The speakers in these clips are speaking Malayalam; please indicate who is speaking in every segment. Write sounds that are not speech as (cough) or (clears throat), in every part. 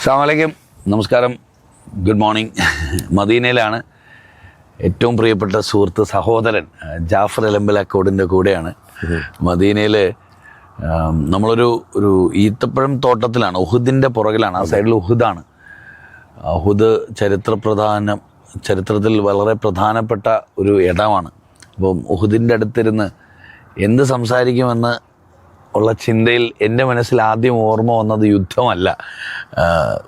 Speaker 1: അസ്സാമലൈക്കും നമസ്കാരം. ഗുഡ് മോർണിംഗ് മദീനയിലാണ് ഏറ്റവും പ്രിയപ്പെട്ട സുഹൃത്ത് സഹോദരൻ ജാഫർ എലമ്പലക്കോടിന്റെ കൂടെയാണ്. മദീനയിൽ നമ്മളൊരു ഒരു ഈത്തപ്പഴം തോട്ടത്തിലാണ് ഉഹുദിന്റെ പുറകിലാണ് ആ സൈഡിൽ ഉഹുദാണ്. ഉഹുദ് ചരിത്ര പ്രധാനം ചരിത്രത്തിൽ വളരെ പ്രധാനപ്പെട്ട ഒരു ഇടമാണ്. അപ്പം ഉഹുദിന്റെ അടുത്തിരുന്ന് എന്ത് സംസാരിക്കുമെന്ന് ഉള്ള ചിന്തയിൽ എന്റെ മനസ്സിൽ ആദ്യം ഓർമ്മ വന്നത് യുദ്ധമല്ല.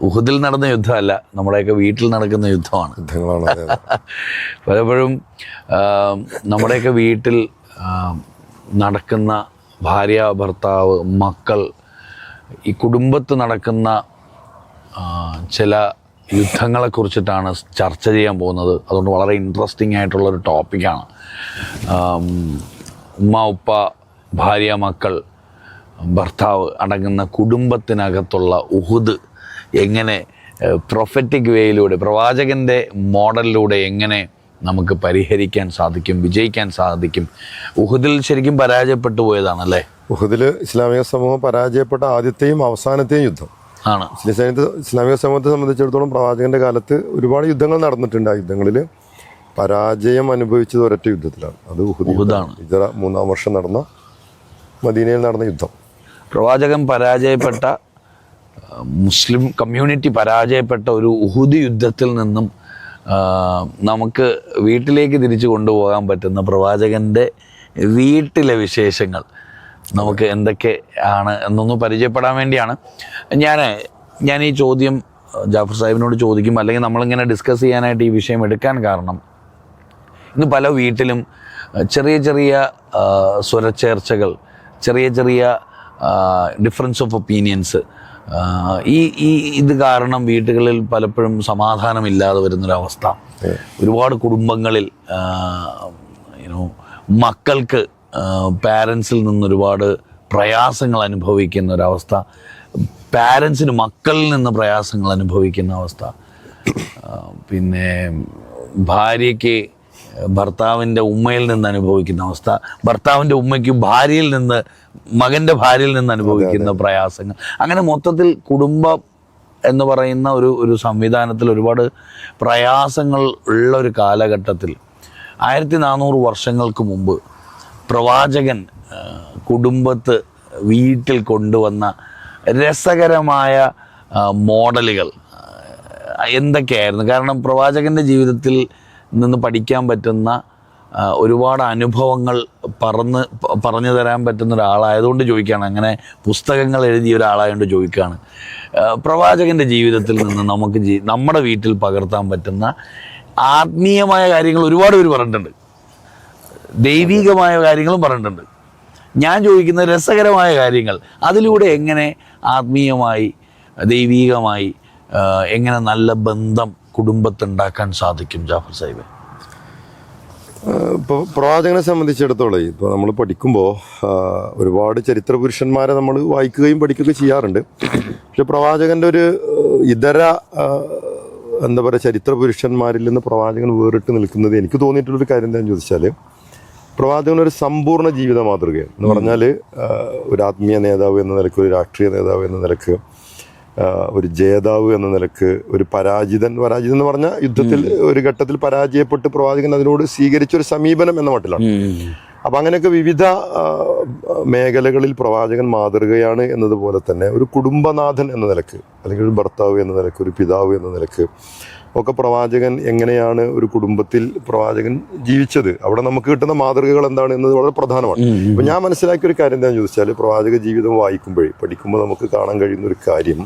Speaker 1: ഉഹുദിൽ നടന്ന യുദ്ധമല്ല നമ്മുടെയൊക്കെ വീട്ടിൽ നടക്കുന്ന യുദ്ധമാണ്. (laughs) പലപ്പോഴും നമ്മുടെയൊക്കെ വീട്ടിൽ നടക്കുന്ന ഭാര്യ ഭർത്താവ് മക്കൾ ഈ കുടുംബത്ത് നടക്കുന്ന ചില യുദ്ധങ്ങളെ കുറിച്ചിട്ടാണ് ചർച്ച ചെയ്യാൻ പോകുന്നത്. അതുകൊണ്ട് വളരെ ഇൻട്രസ്റ്റിംഗ് ആയിട്ടുള്ളൊരു ടോപ്പിക്കാണ് ഉമ്മ ഉപ്പ ഭാര്യ മക്കൾ ഭർത്താവ് അടങ്ങുന്ന കുടുംബത്തിനകത്തുള്ള ഉഹുദ് എങ്ങനെ പ്രൊഫറ്റിക് വേയിലൂടെ പ്രവാചകന്റെ മോഡലിലൂടെ എങ്ങനെ നമുക്ക് പരിഹരിക്കാൻ സാധിക്കും വിജയിക്കാൻ സാധിക്കും? ഉഹുദിൽ ശരിക്കും പരാജയപ്പെട്ടു പോയതാണല്ലേ?
Speaker 2: ഉഹുദിൽ ഇസ്ലാമിക സമൂഹം പരാജയപ്പെട്ട ആദ്യത്തെയും അവസാനത്തെയും യുദ്ധം.
Speaker 1: ആണ്.
Speaker 2: മുസ്ലിം ഇസ്ലാമിക സമൂഹത്തെ സംബന്ധിച്ചിടത്തോളം പ്രവാചകന്റെ കാലത്ത് ഒരുപാട് യുദ്ധങ്ങൾ നടന്നിട്ടുണ്ട് ആ യുദ്ധങ്ങളിൽ പരാജയം അനുഭവിച്ചത് ഒരൊറ്റ യുദ്ധത്തിലാണ്. അത് ഉഹുദ്
Speaker 1: ഉഹുദാണ്.
Speaker 2: ഇതര മൂന്നാം വർഷം നടന്ന മദീനയിൽ നടന്ന യുദ്ധം.
Speaker 1: പ്രവാചകൻ പരാജയപ്പെട്ട മുസ്ലിം കമ്മ്യൂണിറ്റി പരാജയപ്പെട്ട ഒരു ഉഹുദി യുദ്ധത്തിൽ നിന്നും നമുക്ക് വീട്ടിലേക്ക് തിരിച്ചു കൊണ്ടുപോകാൻ പറ്റുന്ന പ്രവാചകന്റെ വീട്ടിലെ വിശേഷങ്ങൾ നമുക്ക് എന്തൊക്കെ ആണ് എന്നൊന്ന് പരിചയപ്പെടാൻ വേണ്ടിയാണ്. ഞാൻ ഞാൻ ഈ ചോദ്യം ജാഫർ സാഹിബിനോട് ചോദിക്കും അല്ലെങ്കിൽ നമ്മളിങ്ങനെ ഡിസ്കസ് ചെയ്യാനായിട്ട് ഈ വിഷയം എടുക്കാൻ കാരണം ഇന്ന് പല വീട്ടിലും ചെറിയ ചെറിയ സ്വരച്ചേർച്ചകൾ ചെറിയ ചെറിയ ഡിഫറൻസ് ഓഫ് ഒപ്പീനിയൻസ് ഈ ഈ ഇത് കാരണം വീടുകളിൽ പലപ്പോഴും സമാധാനമില്ലാതെ വരുന്നൊരവസ്ഥ. ഒരുപാട് കുടുംബങ്ങളിൽ യുനോ മക്കൾക്ക് പാരൻസിൽ നിന്നൊരുപാട് പ്രയാസങ്ങൾ അനുഭവിക്കുന്ന ഒരവസ്ഥ പാരൻസിന് മക്കളിൽ നിന്ന് പ്രയാസങ്ങൾ അനുഭവിക്കുന്ന അവസ്ഥ പിന്നെ ഭാര്യയ്ക്ക് ഭർത്താവിന്റെ ഉമ്മയിൽ നിന്ന് അനുഭവിക്കുന്ന അവസ്ഥ ഭർത്താവിന്റെ ഉമ്മയ്ക്ക് ഭാര്യയിൽ നിന്ന് മകന്റെ ഭാര്യയിൽ നിന്ന് അനുഭവിക്കുന്ന പ്രയാസങ്ങൾ. അങ്ങനെ മൊത്തത്തിൽ കുടുംബം എന്ന് പറയുന്ന ഒരു ഒരു സംവിധാനത്തിൽ ഒരുപാട് പ്രയാസങ്ങൾ ഉള്ള ഒരു കാലഘട്ടത്തിൽ ആയിരത്തി നാനൂറ് വർഷങ്ങൾക്ക് മുമ്പ് പ്രവാചകൻ കുടുംബത്ത് വീട്ടിൽ കൊണ്ടുവന്ന രസകരമായ മോഡലുകൾ എന്തൊക്കെയായിരുന്നു? കാരണം പ്രവാചകന്റെ ജീവിതത്തിൽ നിന്ന് പഠിക്കാൻ പറ്റുന്ന ഒരുപാട് അനുഭവങ്ങൾ പറന്ന് പറഞ്ഞു തരാൻ പറ്റുന്ന ഒരാളായതുകൊണ്ട് ചോദിക്കുകയാണ്. അങ്ങനെ പുസ്തകങ്ങൾ എഴുതിയ ഒരാളായതുകൊണ്ട് ചോദിക്കുകയാണ്. പ്രവാചകന്റെ ജീവിതത്തിൽ നിന്ന് നമുക്ക് നമ്മുടെ വീട്ടിൽ പകർത്താൻ പറ്റുന്ന ആത്മീയമായ കാര്യങ്ങൾ ഒരുപാട് പേര് പറഞ്ഞിട്ടുണ്ട്. ദൈവികമായ കാര്യങ്ങളും പറഞ്ഞിട്ടുണ്ട്. ഞാൻ ചോദിക്കുന്ന രസകരമായ കാര്യങ്ങൾ അതിലൂടെ എങ്ങനെ ആത്മീയമായി ദൈവീകമായി എങ്ങനെ നല്ല ബന്ധം കുടുംബത്തുണ്ടാക്കാൻ സാധിക്കും ജാഫർ സാഹിബ്?
Speaker 2: ഇപ്പോൾ പ്രവാചകനെ സംബന്ധിച്ചിടത്തോളം ഇപ്പോൾ നമ്മൾ പഠിക്കുമ്പോൾ ഒരുപാട് ചരിത്ര പുരുഷന്മാരെ നമ്മൾ വായിക്കുകയും പഠിക്കുകയും ചെയ്യാറുണ്ട്. പക്ഷെ പ്രവാചകന്റെ ഒരു ഇതര എന്താ പറയുക ചരിത്ര പുരുഷന്മാരിൽ നിന്ന് പ്രവാചകൻ വേറിട്ട് നിൽക്കുന്നത് എനിക്ക് തോന്നിയിട്ടുള്ളൊരു കാര്യം എന്താണെന്ന് ചോദിച്ചാൽ പ്രവാചകൻ ഒരു സമ്പൂർണ ജീവിത മാതൃകയാണ്. എന്ന് പറഞ്ഞാൽ ഒരു ആത്മീയ നേതാവ് എന്ന നിലയ്ക്ക് ഒരു രാഷ്ട്രീയ നേതാവ് എന്ന നിലയ്ക്ക് ഒരു ജേതാവ് എന്ന നിലയ്ക്ക് ഒരു പരാജിതൻ പരാജിതൻ എന്ന് പറഞ്ഞാൽ യുദ്ധത്തിൽ ഒരു ഘട്ടത്തിൽ പരാജയപ്പെട്ട് പ്രവാചകൻ അതിനോട് സ്വീകരിച്ച ഒരു സമീപനം എന്ന മട്ടിലാണ്. അപ്പൊ അങ്ങനെയൊക്കെ വിവിധ മേഖലകളിൽ പ്രവാചകൻ മാതൃകയാണ് എന്നതുപോലെ തന്നെ ഒരു കുടുംബനാഥൻ എന്ന നിലയ്ക്ക് അല്ലെങ്കിൽ ഒരു ഭർത്താവ് എന്ന നിലയ്ക്ക് ഒരു പിതാവ് എന്ന നിലയ്ക്ക് ഒക്കെ പ്രവാചകൻ എങ്ങനെയാണ് ഒരു കുടുംബത്തിൽ പ്രവാചകൻ ജീവിച്ചത്? അവിടെ നമുക്ക് കിട്ടുന്ന മാതൃകകൾ എന്താണ് എന്നത് വളരെ പ്രധാനമാണ്. അപ്പൊ ഞാൻ മനസ്സിലാക്കിയ ഒരു കാര്യം എന്താണെന്ന് ചോദിച്ചാൽ പ്രവാചക ജീവിതം വായിക്കുമ്പോഴേ പഠിക്കുമ്പോൾ നമുക്ക് കാണാൻ കഴിയുന്ന ഒരു കാര്യം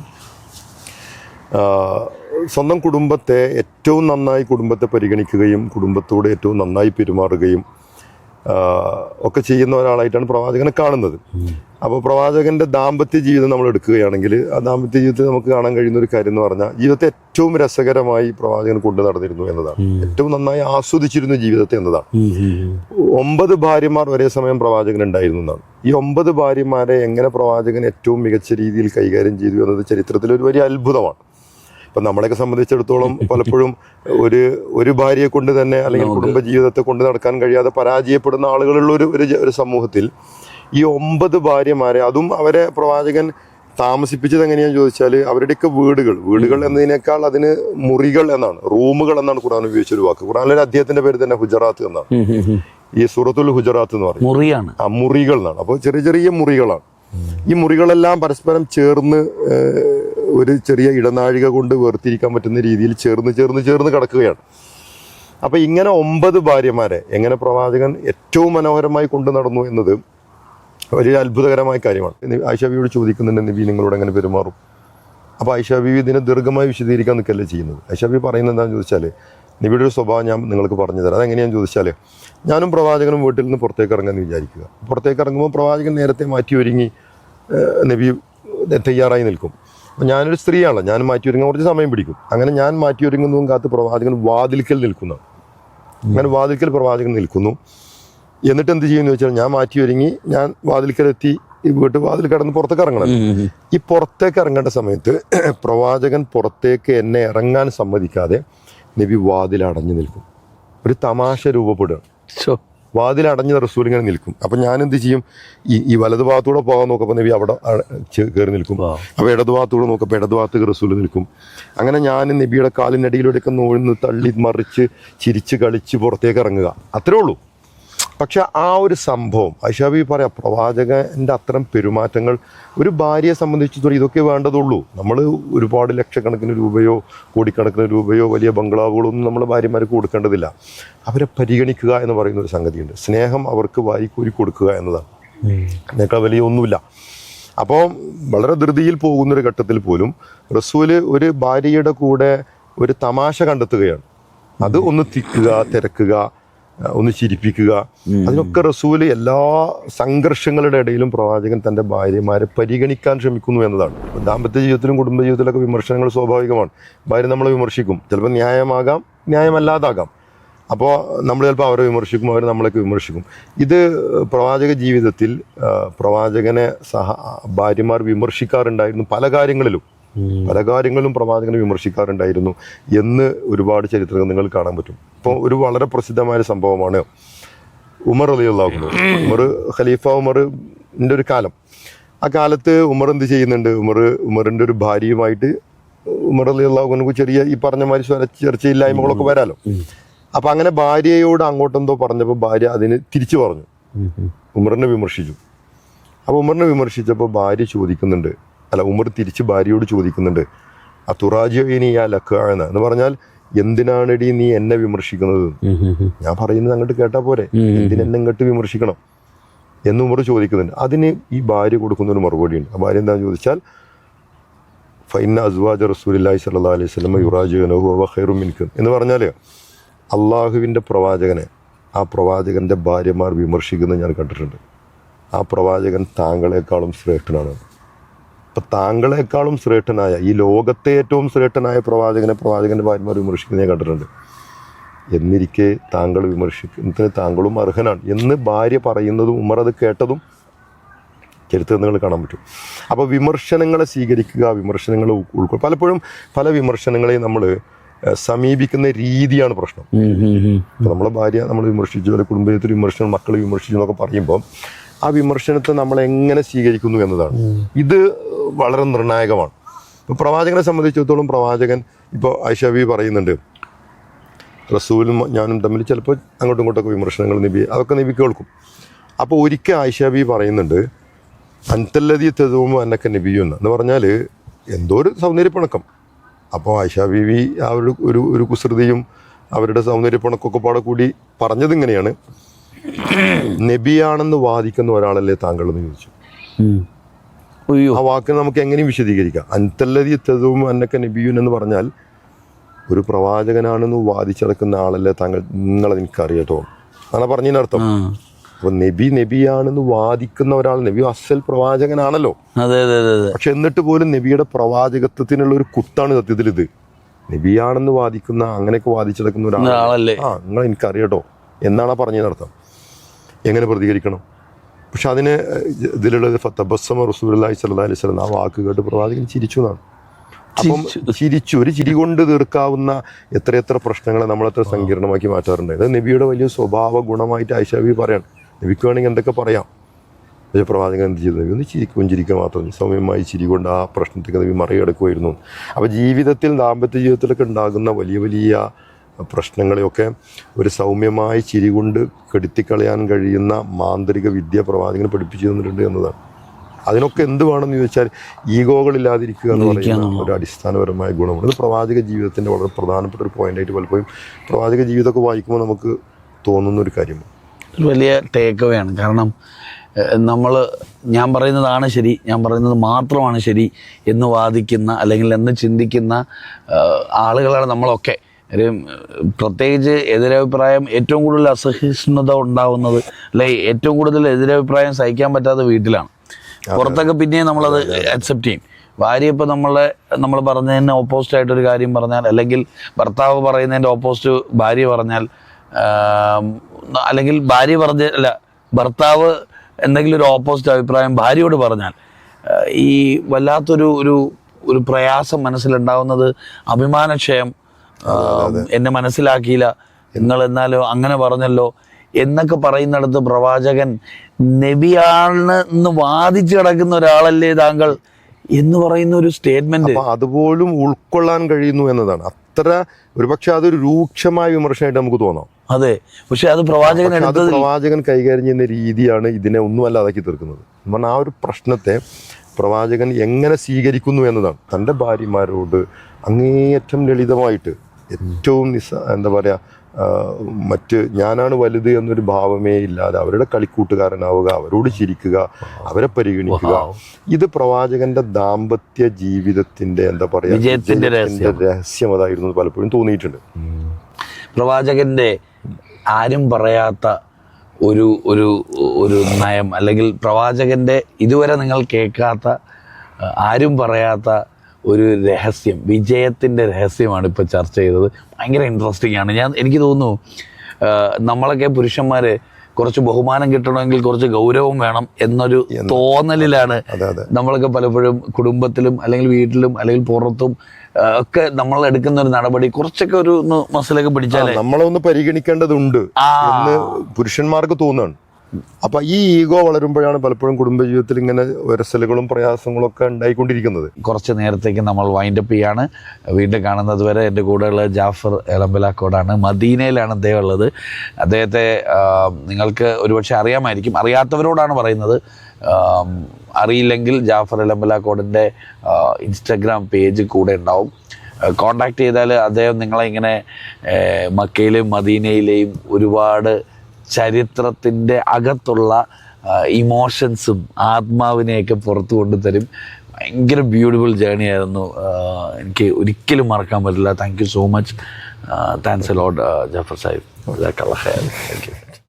Speaker 2: സ്വന്തം കുടുംബത്തെ ഏറ്റവും നന്നായി കുടുംബത്തെ പരിഗണിക്കുകയും കുടുംബത്തോട് ഏറ്റവും നന്നായി പെരുമാറുകയും ഒക്കെ ചെയ്യുന്ന ഒരാളായിട്ടാണ് പ്രവാചകനെ കാണുന്നത്. അപ്പോൾ പ്രവാചകന്റെ ദാമ്പത്യ ജീവിതം നമ്മൾ എടുക്കുകയാണെങ്കിൽ ആ ദാമ്പത്യ ജീവിതത്തിൽ നമുക്ക് കാണാൻ കഴിയുന്ന ഒരു കാര്യം എന്ന് പറഞ്ഞാൽ ജീവിതത്തെ ഏറ്റവും രസകരമായി പ്രവാചകൻ കൊണ്ടു നടന്നിരുന്നു എന്നതാണ്. ഏറ്റവും നന്നായി ആസ്വദിച്ചിരുന്നു ജീവിതത്തെ എന്നതാണ്. ഒമ്പത് ഭാര്യമാർ ഒരേ സമയം പ്രവാചകൻ ഉണ്ടായിരുന്നു എന്നാണ്. ഈ ഒമ്പത് ഭാര്യമാരെ എങ്ങനെ പ്രവാചകൻ ഏറ്റവും മികച്ച രീതിയിൽ കൈകാര്യം ചെയ്തു എന്നത് ചരിത്രത്തിൽ ഒരു വലിയ അത്ഭുതമാണ്. ഇപ്പൊ നമ്മളെയൊക്കെ സംബന്ധിച്ചിടത്തോളം പലപ്പോഴും ഒരു ഒരു ഭാര്യയെ കൊണ്ട് തന്നെ അല്ലെങ്കിൽ കുടുംബ ജീവിതത്തെ കൊണ്ട് നടക്കാൻ കഴിയാതെ പരാജയപ്പെടുന്ന ആളുകളുള്ള ഒരു ഒരു സമൂഹത്തിൽ ഈ ഒമ്പത് ഭാര്യമാരെ അതും അവരെ പ്രവാചകൻ താമസിപ്പിച്ചത് എങ്ങനെയാന്ന് ചോദിച്ചാൽ അവരുടെയൊക്കെ വീടുകൾ വീടുകൾ എന്നതിനേക്കാൾ അതിന് മുറികൾ എന്നാണ് റൂമുകൾ എന്നാണ് ഖുർആൻ ഉപയോഗിച്ച ഒരു വാക്ക്. ഖുർആനിലെ അദ്ദേഹത്തിന്റെ പേര് തന്നെ ഹുജറാത്ത് എന്നാണ്. ഈ സൂറത്തുൽ ഹുജറാത്ത് എന്ന് പറയും.
Speaker 1: മുറിയാണ്.
Speaker 2: ആ മുറികൾ എന്നാണ്. അപ്പോൾ ചെറിയ ചെറിയ മുറികളാണ്. ഈ മുറികളെല്ലാം പരസ്പരം ചേർന്ന് ഒരു ചെറിയ ഇടനാഴിക കൊണ്ട് വേർതിരിക്കാൻ പറ്റുന്ന രീതിയിൽ ചേർന്ന് ചേർന്ന് ചേർന്ന് കിടക്കുകയാണ്. അപ്പോൾ ഇങ്ങനെ ഒമ്പത് ഭാര്യമാരെ എങ്ങനെ പ്രവാചകൻ ഏറ്റവും മനോഹരമായി കൊണ്ടു നടന്നു എന്നത് ഒരു അത്ഭുതകരമായ കാര്യമാണ്. ആയിഷാബിയോട് ചോദിക്കുന്നുണ്ട് നബി നിങ്ങളോട് എങ്ങനെ പെരുമാറും? അപ്പോൾ ആയിഷ ബീവി ഇതിനെ ദീർഘമായി വിശദീകരിക്കാൻ നിൽക്കല്ലേ ചെയ്യുന്നത്? ആയിഷ ബീവി പറയുന്നത് എന്താണെന്ന് ചോദിച്ചാൽ നബിയുടെ ഒരു സ്വഭാവം ഞാൻ നിങ്ങൾക്ക് പറഞ്ഞു തരാം. അതെങ്ങനെയാണെന്ന് ചോദിച്ചാൽ ഞാനും പ്രവാചകനും വീട്ടിൽ നിന്ന് പുറത്തേക്ക് ഇറങ്ങാമെന്ന് വിചാരിക്കുക. പുറത്തേക്ക് ഇറങ്ങുമ്പോൾ പ്രവാചകൻ നേരത്തെ മാറ്റി ഒരുങ്ങി നബി തയ്യാറായി നിൽക്കും. അപ്പം ഞാനൊരു സ്ത്രീയാണല്ലോ ഞാൻ മാറ്റി ഒരുങ്ങാൻ കുറച്ച് സമയം പിടിക്കും. അങ്ങനെ ഞാൻ മാറ്റി ഒരുങ്ങുന്നതും കാത്ത് പ്രവാചകൻ വാതിൽക്കൽ നിൽക്കുന്നതാണ് അങ്ങനെ വാതിൽക്കൽ പ്രവാചകൻ നിൽക്കുന്നു. എന്നിട്ട് എന്ത് ചെയ്യുമെന്ന് വെച്ചാൽ ഞാൻ മാറ്റി ഒരുങ്ങി ഞാൻ വാതിൽക്കലെത്തി ഈ വീട്ട് വാതിൽ കടന്ന് പുറത്തേക്ക് ഇറങ്ങണം. ഈ പുറത്തേക്ക് ഇറങ്ങേണ്ട സമയത്ത് (clears throat) പ്രവാചകൻ പുറത്തേക്ക് എന്നെ ഇറങ്ങാൻ സമ്മതിക്കാതെ നബി വാതിൽ അടഞ്ഞു നിൽക്കും. ഒരു തമാശ രൂപപ്പെടുക. വാതിൽ അടഞ്ഞ റസൂൽ ഇങ്ങനെ നിൽക്കും. അപ്പം ഞാൻ എന്ത് ചെയ്യും? ഈ ഈ വലതു ഭാഗത്തൂടെ പോകാൻ നോക്കുമ്പോൾ നബി അവിടെ കയറി നിൽക്കും. അപ്പോൾ ഇടതു ഭാഗത്തൂടെ നോക്കുമ്പോൾ ഇടതു ഭാഗത്ത് റസൂൽ നിൽക്കും. അങ്ങനെ ഞാൻ നബിയുടെ കാലിനടിയിലൂടെയൊക്കെ നോഴ്ന്ന് തള്ളി മറിച്ച് ചിരിച്ച് കളിച്ച് പുറത്തേക്ക് ഇറങ്ങുക. അത്രേ ഉള്ളൂ. പക്ഷെ ആ ഒരു സംഭവം ഐഷാബി പറയാം പ്രവാചകന്റെ അത്തരം പെരുമാറ്റങ്ങൾ ഒരു ഭാര്യയെ സംബന്ധിച്ചിടത്തോളം ഇതൊക്കെ വേണ്ടതുള്ളൂ. നമ്മൾ ഒരുപാട് ലക്ഷക്കണക്കിന് രൂപയോ കോടിക്കണക്കിന് രൂപയോ വലിയ ബംഗ്ലാവുകളൊന്നും നമ്മൾ ഭാര്യമാർക്ക് കൊടുക്കേണ്ടതില്ല. അവരെ പരിഗണിക്കുക എന്ന് പറയുന്ന ഒരു സംഗതിയുണ്ട്. സ്നേഹം അവർക്ക് വാരിക്കൂരി കൊടുക്കുക എന്നതാണ്. അതിനേക്കാൾ വലിയ ഒന്നുമില്ല. അപ്പോൾ വളരെ ധൃതിയിൽ പോകുന്നൊരു ഘട്ടത്തിൽ പോലും റസൂൽ ഒരു ഭാര്യയുടെ കൂടെ ഒരു തമാശ കണ്ടെത്തുകയാണ്. അത് ഒന്ന് തിക്കുക തിരക്കുക ഒന്ന് ചിരിപ്പിക്കുക. അതിനൊക്കെ റസൂൽ എല്ലാ സംഘർഷങ്ങളുടെ ഇടയിലും പ്രവാചകൻ തന്റെ ഭാര്യമാരെ പരിഗണിക്കാൻ ശ്രമിക്കുന്നു എന്നതാണ്. ദാമ്പത്യ ജീവിതത്തിലും കുടുംബ ജീവിതത്തിലൊക്കെ വിമർശനങ്ങൾ സ്വാഭാവികമാണ്. ഭാര്യ നമ്മളെ വിമർശിക്കും. ചിലപ്പോൾ ന്യായമാകാം ന്യായമല്ലാതാകാം. അപ്പോൾ നമ്മൾ ചിലപ്പോൾ അവരെ വിമർശിക്കും അവർ നമ്മളൊക്കെ വിമർശിക്കും. ഇത് പ്രവാചക ജീവിതത്തിൽ പ്രവാചകനെ സഹ ഭാര്യമാർ വിമർശിക്കാറുണ്ടായിരുന്നു പല കാര്യങ്ങളിലും. പല കാര്യങ്ങളും പ്രവാചകനെ വിമർശിക്കാറുണ്ടായിരുന്നു എന്ന് ഒരുപാട് ചരിത്രങ്ങൾ നിങ്ങൾ കാണാൻ പറ്റും. ഇപ്പോൾ ഒരു വളരെ പ്രസിദ്ധമായ സംഭവമാണ് ഉമർ അലി അള്ളാഹു ഉമർ ഖലീഫ ഉമറിന്റെ ഒരു കാലം. ആ കാലത്ത് ഉമർ എന്ത് ചെയ്യുന്നുണ്ട്? ഉമർ ഉമറിന്റെ ഒരു ഭാര്യയുമായിട്ട് ഉമർ അലി അള്ളാഹുനക്ക് ചെറിയ ഈ പറഞ്ഞ മാതിരി സ്വര ചർച്ചയില്ലായ്മകളൊക്കെ വരാലോ? അപ്പൊ അങ്ങനെ ഭാര്യയോട് അങ്ങോട്ടെന്തോ പറഞ്ഞപ്പോൾ ഭാര്യ അതിന് തിരിച്ചു പറഞ്ഞു. ഉമറിനെ വിമർശിച്ചു. അപ്പോൾ ഉമറിനെ വിമർശിച്ചപ്പോൾ ഭാര്യ ചോദിക്കുന്നുണ്ട് അല്ല ഉമർ തിരിച്ച് ഭാര്യയോട് ചോദിക്കുന്നുണ്ട് ആ ഇനി ആ ലക്കാണ് എന്ന് പറഞ്ഞാൽ എന്തിനാണെടി നീ എന്നെ വിമർശിക്കുന്നത്? ഞാൻ പറയുന്നത് അങ്ങോട്ട് കേട്ടാ പോരെ. എന്തിനെന്നെ ഇങ്ങോട്ട് വിമർശിക്കണം? എന്ന് ഉമർ ചോദിക്കുന്നുണ്ട്. അതിന് ഈ ഭാര്യ കൊടുക്കുന്ന ഒരു മറുപടി ഉണ്ട് ആ ഭാര്യ എന്താണെന്ന് ചോദിച്ചാൽ ഫൈന അസ്വാജ റസൂലി സല്ലാ അലൈഹി സ്വലമ യുറാജുനഹു ഖൈറു മിൻകും. എന്ന് പറഞ്ഞാൽ അള്ളാഹുവിന്റെ പ്രവാചകനെ ആ പ്രവാചകന്റെ ഭാര്യമാർ വിമർശിക്കുന്നത് ഞാൻ കണ്ടിട്ടുണ്ട്. ആ പ്രവാചകൻ താങ്കളെക്കാളും ശ്രേഷ്ഠനാണ്. അപ്പൊ താങ്കളെക്കാളും ശ്രേഷ്ഠനായ ഈ ലോകത്തെ ഏറ്റവും ശ്രേഷ്ഠനായ പ്രവാചകനെ പ്രവാചകന്റെ ഭാര്യമാർ വിമർശിക്കുന്നതിനെ കണ്ടിട്ടുണ്ട്. എന്നിരിക്കെ താങ്കൾ വിമർശിക്കുന്നതിന് താങ്കളും അർഹനാണ് എന്ന് ഭാര്യ പറയുന്നതും ഉമർ അത് കേട്ടതും ചരിത്രം നിങ്ങൾ കാണാൻ പറ്റും. അപ്പോൾ വിമർശനങ്ങളെ സ്വീകരിക്കുക വിമർശനങ്ങൾ ഉൾ- ഉൾക്കൊള്ളുക പലപ്പോഴും പല വിമർശനങ്ങളെയും നമ്മൾ സമീപിക്കുന്ന രീതിയാണ് പ്രശ്നം. നമ്മളെ ഭാര്യ നമ്മൾ വിമർശിച്ചു അല്ലെങ്കിൽ കുടുംബത്തിൽ വിമർശനം മക്കളെ വിമർശിച്ചു എന്നൊക്കെ പറയുമ്പോൾ ആ വിമർശനത്തെ നമ്മൾ എങ്ങനെ സ്വീകരിക്കുന്നു എന്നതാണ്. ഇത് വളരെ നിർണായകമാണ്. ഇപ്പോൾ പ്രവാചകനെ സംബന്ധിച്ചിടത്തോളം പ്രവാചകൻ ഇപ്പോൾ ഐഷബി പറയുന്നുണ്ട് റസൂലും ഞാനും തമ്മിൽ ചിലപ്പോൾ അങ്ങോട്ടും ഇങ്ങോട്ടൊക്കെ വിമർശനങ്ങൾ നിബി അതൊക്കെ നിബി കേൾക്കും. അപ്പോൾ ഒരിക്കൽ ആയിഷബി പറയുന്നുണ്ട് അൻതല്ലതി തെതുമോ എന്നൊക്കെ നബിയുന്ന് എന്ന് പറഞ്ഞാൽ എന്തോ ഒരു സൗന്ദര്യപ്പിണക്കം അപ്പോൾ ആയിഷ ബീവി ആ ഒരു ഒരു ഒരു കുസൃതിയും അവരുടെ സൗന്ദര്യപ്പിണക്കൊക്കെ പാടെ കൂടി പറഞ്ഞത് ഇങ്ങനെയാണ് നബിയാണെന്ന് വാദിക്കുന്ന ഒരാളല്ലേ താങ്കൾ എന്ന് ചോദിച്ചു ആ വാക്കിനെ നമുക്ക് എങ്ങനെയും വിശദീകരിക്കാം. അൻതല്ലതി തെതും എന്നൊക്കെ നബിയുൻ എന്ന് പറഞ്ഞാൽ ഒരു പ്രവാചകനാണെന്ന് വാദിച്ചടക്കുന്ന ആളല്ലേ താങ്കൾ നിങ്ങളത് എനിക്കറിയട്ടോ അങ്ങനെ പറഞ്ഞതിനർത്ഥം. അപ്പൊ നബി നബിയാണെന്ന് വാദിക്കുന്ന ഒരാൾ നബി അസൽ പ്രവാചകനാണല്ലോ. പക്ഷെ എന്നിട്ട് പോലും നബിയുടെ പ്രവാചകത്വത്തിനുള്ള ഒരു കുത്താണ് സത്യത്തിൽ ഇത്. നബിയാണെന്ന് വാദിക്കുന്ന അങ്ങനെയൊക്കെ വാദിച്ചെടുക്കുന്ന
Speaker 1: ഒരാളല്ലേ?
Speaker 2: ആ നിങ്ങൾ എനിക്കറിയട്ടോ എന്നാണ് പറഞ്ഞതിനർത്ഥം എങ്ങനെ പ്രതികരിക്കണം? പക്ഷെ അതിന് ഇതിലുള്ളത് തബസ്സമ റസൂലി സല്ലാ അലൈഹി സ്വലം ആ വാക്ക് കേട്ട് പ്രവാചകൻ ചിരിച്ചു എന്നാണ്. അപ്പം ചിരിച്ചു. ഒരു ചിരി കൊണ്ട് തീർക്കാവുന്ന എത്രയെത്ര പ്രശ്നങ്ങളെ നമ്മൾ എത്ര സങ്കീർണമാക്കി മാറ്റാറുണ്ട്. ഇത് നബിയുടെ വലിയ സ്വഭാവ ഗുണമായിട്ട് ഐഷാബി പറയാണ്. നബിക്ക് വേണമെങ്കിൽ എന്തൊക്കെ പറയാം. പക്ഷേ പ്രവാചകൻ എന്ത് ചെയ്തു? നബി ഒന്ന് ചിരി പുഞ്ചിരിക്കുക മാത്രം സൗമ്യമായി ചിരി കൊണ്ട് ആ പ്രശ്നത്തേക്ക് നബി മറികടക്കുമായിരുന്നു. അപ്പോൾ ജീവിതത്തിൽ ദാമ്പത്യ ജീവിതത്തിലൊക്കെ ഉണ്ടാകുന്ന വലിയ വലിയ പ്രശ്നങ്ങളെയൊക്കെ ഒരു സൗമ്യമായ ചിരി കൊണ്ട് കെടുത്തിക്കളയാൻ കഴിയുന്ന മാന്ത്രിക വിദ്യ പ്രവാചകൻ പഠിപ്പിച്ചു തന്നിട്ടുണ്ട് എന്നതാണ്. അതിനൊക്കെ എന്ത് വേണമെന്ന് ചോദിച്ചാൽ ഈഗോകളില്ലാതിരിക്കുക എന്ന് പറയുന്ന ഒരു അടിസ്ഥാനപരമായ ഗുണമാണ്. ഇത് പ്രവാചക ജീവിതത്തിന്റെ വളരെ പ്രധാനപ്പെട്ട ഒരു പോയിന്റായിട്ട് പലപ്പോഴും പ്രവാചക ജീവിതമൊക്കെ വായിക്കുമ്പോൾ നമുക്ക് തോന്നുന്ന ഒരു കാര്യമാണ്.
Speaker 1: വലിയ ടേക്ക് അവേ ആണ്. കാരണം നമ്മൾ ഞാൻ പറയുന്നതാണ് ശരി ഞാൻ പറയുന്നത് മാത്രമാണ് ശരി എന്ന് വാദിക്കുന്ന അല്ലെങ്കിൽ എന്ന് ചിന്തിക്കുന്ന ആളുകളാണ് നമ്മളൊക്കെ. ഒരു പ്രത്യേകിച്ച് എതിരഭിപ്രായം ഏറ്റവും കൂടുതൽ അസഹിഷ്ണുത ഉണ്ടാവുന്നത് അല്ലെ ഏറ്റവും കൂടുതൽ എതിരഭിപ്രായം സഹിക്കാൻ പറ്റാത്ത വീട്ടിലാണ്. പുറത്തൊക്കെ പിന്നെയും നമ്മളത് അക്സെപ്റ്റ് ചെയ്യും. ഭാര്യ ഇപ്പോൾ നമ്മളെ നമ്മൾ പറഞ്ഞതിന് ഓപ്പോസിറ്റ് ആയിട്ടൊരു കാര്യം പറഞ്ഞാൽ അല്ലെങ്കിൽ ഭർത്താവ് പറയുന്നതിന്റെ ഓപ്പോസിറ്റ് ഭാര്യ പറഞ്ഞാൽ അല്ലെങ്കിൽ ഭാര്യ പറഞ്ഞ അല്ല ഭർത്താവ് എന്തെങ്കിലും ഒരു ഓപ്പോസിറ്റ് അഭിപ്രായം ഭാര്യയോട് പറഞ്ഞാൽ ഈ വല്ലാത്തൊരു ഒരു ഒരു പ്രയാസം മനസ്സിലുണ്ടാവുന്നത് അഭിമാനക്ഷയം എന്നെ മനസ്സിലാക്കിയില്ല. നിങ്ങൾ എന്നാലോ അങ്ങനെ പറഞ്ഞല്ലോ എന്നൊക്കെ പറയുന്നിടത്ത് പ്രവാചകൻ നബിയാണ് എന്ന് വാദിച്ചു കിടക്കുന്ന ഒരാളല്ലേ താങ്കൾ എന്ന് പറയുന്ന ഒരു സ്റ്റേറ്റ്മെന്റ്
Speaker 2: അതുപോലും ഉൾക്കൊള്ളാൻ കഴിയുന്നു എന്നതാണ്. അത്ര ഒരുപക്ഷെ അതൊരു രൂക്ഷമായ വിമർശനമായിട്ട് നമുക്ക് തോന്നാം.
Speaker 1: അതെ പക്ഷെ അത് പ്രവാചകൻ
Speaker 2: അത് പ്രവാചകൻ കൈകാര്യം ചെയ്യുന്ന രീതിയാണ് ഇതിനെ ഒന്നും അല്ലാതാക്കി തീർക്കുന്നത് പറഞ്ഞാൽ ആ ഒരു പ്രശ്നത്തെ പ്രവാചകൻ എങ്ങനെ സ്വീകരിക്കുന്നു എന്നതാണ്. തന്റെ ഭാര്യമാരോട് അങ്ങേയറ്റം ലളിതമായിട്ട് ഏറ്റവും നിസ്സ എന്താ പറയുക മറ്റ് ഞാനാണ് വലുത് എന്നൊരു ഭാവമേ ഇല്ലാതെ അവരുടെ കളിക്കൂട്ടുകാരനാവുക അവരോട് ചിരിക്കുക അവരെ പരിഗണിക്കുക. ഇത് പ്രവാചകന്റെ ദാമ്പത്യ ജീവിതത്തിന്റെ എന്താ പറയുക
Speaker 1: വിജയത്തിന്റെ
Speaker 2: രഹസ്യം. അതായിരുന്നു പലപ്പോഴും തോന്നിയിട്ടുണ്ട്.
Speaker 1: പ്രവാചകന്റെ ആരും പറയാത്ത ഒരു ഒരു ഒരു നയം അല്ലെങ്കിൽ പ്രവാചകന്റെ ഇതുവരെ നിങ്ങൾ കേൾക്കാത്ത ആരും പറയാത്ത ഒരു രഹസ്യം വിജയത്തിന്റെ രഹസ്യമാണ് ഇപ്പോൾ ചർച്ച ചെയ്തത്. ഭയങ്കര ഇൻട്രസ്റ്റിംഗ് ആണ്. ഞാൻ എനിക്ക് തോന്നുന്നു നമ്മളൊക്കെ പുരുഷന്മാർ കുറച്ച് ബഹുമാനം കിട്ടണമെങ്കിൽ കുറച്ച് ഗൗരവം വേണം എന്നൊരു തോന്നലിലാണ് നമ്മളൊക്കെ പലപ്പോഴും കുടുംബത്തിലും അല്ലെങ്കിൽ വീട്ടിലും അല്ലെങ്കിൽ പുറത്തും ഒക്കെ നമ്മൾ എടുക്കുന്ന ഒരു നടപടി കുറച്ചൊക്കെ ഒരു ഒന്ന് മസിലൊക്കെ പിടിച്ചാലേ
Speaker 2: നമ്മളെ ഒന്ന് പരിഗണിക്കേണ്ടതുണ്ട് എന്ന് പുരുഷന്മാർക്ക് തോന്നുകയാണ്. അപ്പൊ ഈ ഈഗോ വളരുമ്പോഴാണ് പലപ്പോഴും കുടുംബജീവിതത്തിൽ ഇങ്ങനെ വരസലുകളും പ്രയാസങ്ങളും ഒക്കെ ഉണ്ടായിക്കൊണ്ടിരിക്കുന്നത്.
Speaker 1: കുറച്ച് നേരത്തേക്ക് നമ്മൾ വൈൻഡപ്പ് ചെയ്യാണ്. വീണ്ടും കാണുന്നത് വരെ എന്റെ കൂടെയുള്ള ജാഫർ എളമ്പലാക്കോടാണ് മദീനയിലാണ് അദ്ദേഹം ഉള്ളത്. അദ്ദേഹത്തെ നിങ്ങൾക്ക് ഒരുപക്ഷെ അറിയാമായിരിക്കും. അറിയാത്തവരോടാണ് പറയുന്നത്. അറിയില്ലെങ്കിൽ ജാഫർ എളമ്പലാക്കോടിന്റെ ഇൻസ്റ്റഗ്രാം പേജ് കൂടെ ഉണ്ടാവും. കോണ്ടാക്ട് ചെയ്താൽ അദ്ദേഹം നിങ്ങളെ ഇങ്ങനെ മക്കയിലെയും മദീനയിലെയും ഒരുപാട് ചരിത്രത്തിന്റെ അകത്തുള്ള ഇമോഷൻസും ആത്മാവിനെയൊക്കെ പുറത്തു കൊണ്ടുതരും. ഭയങ്കര ബ്യൂട്ടിഫുൾ ജേണി ആയിരുന്നു. എനിക്ക് ഒരിക്കലും മറക്കാൻ പറ്റില്ല. Thank you so much thanks a lot Jafar Sahib. Thank you